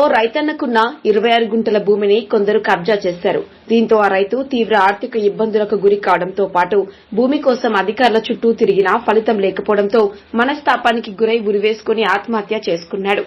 ఓ రైతన్నకున్న ఇరవై ఆరు గుంటల భూమిని కొందరు కబ్జా చేశారు. దీంతో ఆ రైతు తీవ్ర ఆర్థిక ఇబ్బందులకు గురి కావడంతో పాటు భూమి కోసం అధికారుల చుట్టూ తిరిగినా ఫలితం లేకపోవడంతో మనస్తాపానికి గురై ఉరివేసుకుని ఆత్మహత్య చేసుకున్నాడు.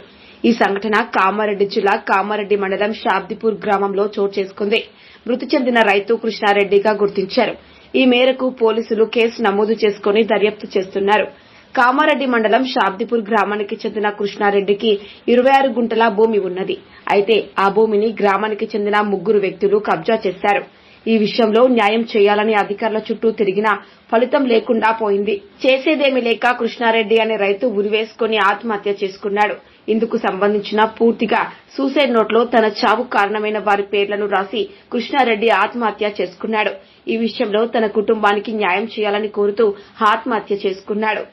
ఈ సంఘటన కామారెడ్డి జిల్లా కామారెడ్డి మండలం షాబ్దిపూర్ గ్రామంలో చోటు చేసుకుంది. మృతి చెందిన రైతు కృష్ణారెడ్డిగా గుర్తించారు. ఈ మేరకు పోలీసులు కేసు నమోదు చేసుకుని దర్యాప్తు చేస్తున్నారు. కామారెడ్డి మండలం షాబ్దిపూర్ గ్రామానికి చెందిన కృష్ణారెడ్డికి ఇరవై ఆరు గుంటల భూమి ఉన్నది. అయితే ఆ భూమిని గ్రామానికి చెందిన ముగ్గురు వ్యక్తులు కబ్జా చేశారు. ఈ విషయంలో న్యాయం చేయాలని అధికారుల చుట్టూ తిరిగినా ఫలితం లేకుండా పోయింది. చేసేదేమీ లేక కృష్ణారెడ్డి అనే రైతు ఉరివేసుకుని ఆత్మహత్య చేసుకున్నాడు. ఇందుకు సంబంధించిన పూర్తిగా సూసైడ్ నోట్లో తన చావు కారణమైన వారి పేర్లను రాసి కృష్ణారెడ్డి ఆత్మహత్య చేసుకున్నాడు. ఈ విషయంలో తన కుటుంబానికి న్యాయం చేయాలని కోరుతూ ఆత్మహత్య చేసుకున్నాడు.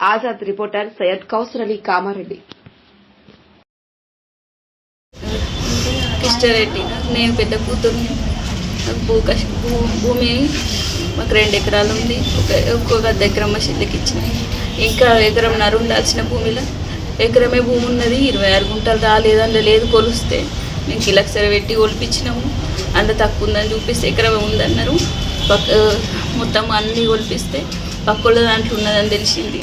ఆజాద్ రిపోర్టర్ సయ్యద్ కౌసర్ అలీ కామారెడ్డి. కిష్టారెడ్డి నేను పెద్ద కూతుర్ని. భూ భూ భూమి మాకు రెండు ఎకరాలు ఉంది. ఒక ఒక్కొక్క దగ్గర మా చెల్లికి ఇచ్చిన ఇంకా ఎకరంన్నర ఉండాల్సిన భూమిలో ఎకరమే భూమి ఉన్నది. ఇరవై ఆరు గుంటలు రాలేదు అందులో లేదు కొలుస్తే మేము కిలక్సర పెట్టి ఒలిపించినాము. అందులో తక్కువ ఉందని చూపిస్తే ఎకరమే ఉందన్నారు. మొత్తం అన్నీ ఒలిపిస్తే పక్కల దాంట్లో ఉన్నదని తెలిసింది.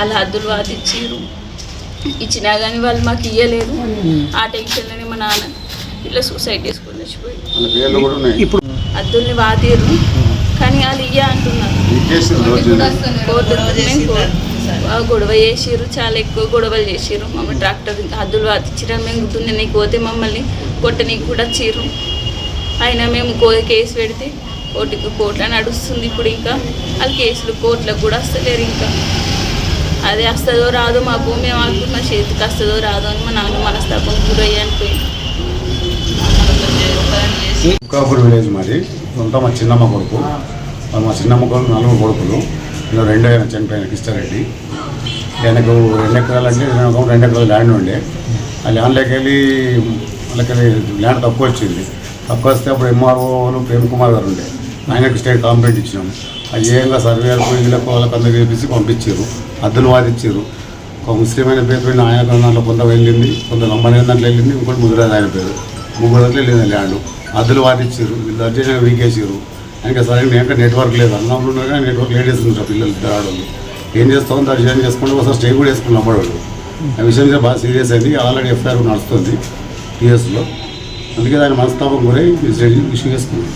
అలా హద్దులు వాదిచ్చిర్రు ఇచ్చినా కానీ వాళ్ళు మాకు ఇయ్యలేదు ఆ టెన్షన్లోనే మా నాన్న ఇట్లా సూసైడ్ చేసుకొని చచ్చిపోయి వాళ్ళ ఇప్పుడు అద్దుల్ని వాతిరు కానీ వాళ్ళు ఇయ్య అంటున్నారు. గొడవ చేసిర్రు. చాలా ఎక్కువ గొడవలు చేసిర్రు. మమ్మల్ని ట్రాక్టర్ హద్దులు వాతిచ్చిరా మేము దున్ననీకి పోతే మమ్మల్ని కొట్టనీకి కూడా వచ్చిర్రు. అయినా మేము కేసు పెడితే కోర్టుకు కోర్టులో నడుస్తుంది ఇప్పుడు ఇంకా. వాళ్ళు కేసులు కోర్టులకు కూడా వస్తలేరు ఇంకా. అదే వస్తుందో రాదో మా భూమి మేము మా చేతికి వస్తుందో రాదో అని మా నాన్న మనస్తాపం గురయ్యి అనిపోయింది. బుక్కాపూర్ విలేజ్ మరి మా చిన్నమ్మ కొడుకు. మా చిన్నమ్మ కొడుకు నలుగురు కొడుకులు. ఇందులో రెండో ఆయన చనిపోయిన కిష్టారెడ్డి ఆయనకు రెండు ఎకరాలంటే రెండు ఎకరాలు ల్యాండ్ ఉండే. ఆ ల్యాండ్లోకి వెళ్ళి వాళ్ళకి ల్యాండ్ తక్కువ వచ్చింది. తక్కువ వస్తే అప్పుడు ఎంఆర్ఓలు ప్రేమ్ కుమార్ గారు ఉండే. ఆయనకి స్టేట్ కాంప్లైంట్ ఇచ్చినాం. అది ఏంగా సర్వేలకు వీళ్ళకు వాళ్ళకి అందరికి చేపించి పంపించారు. అద్దెలు వాదిచ్చారు ఒక ముస్లిమైన అయిన పేరు పైన ఆయన దాంట్లో కొంత వెళ్ళింది కొంత నంబర్ దాంట్లో వెళ్ళింది ఇంకోటి ముదిరాజు ఆయన పేరు. ముగ్గురు దాంట్లో వెళ్ళింది ల్యాండ్. అద్దెలు వాదిచ్చారు వీళ్ళు వచ్చేసి వీకేసారు ఇంకా సరే ఇంకా నెట్వర్క్ లేదు. అన్నంలో ఉన్నారు కానీ నెట్వర్క్ లేడీస్ ఉంటారు పిల్లలు ఇద్దరు ఆడవాళ్ళు ఏం చేస్తాం దర్శనం చేసుకుంటే ఒకసారి స్టే కూడా వేసుకున్నాం అమ్మవాళ్ళు ఆ విషయం మీద బాగా సీరియస్ అయింది. ఆల్రెడీ ఎఫ్ఐఆర్ నడుస్తుంది పిఎస్లో. అందుకే దాని మనస్తాపం గురై ఇష్యూ చేసుకున్నాం.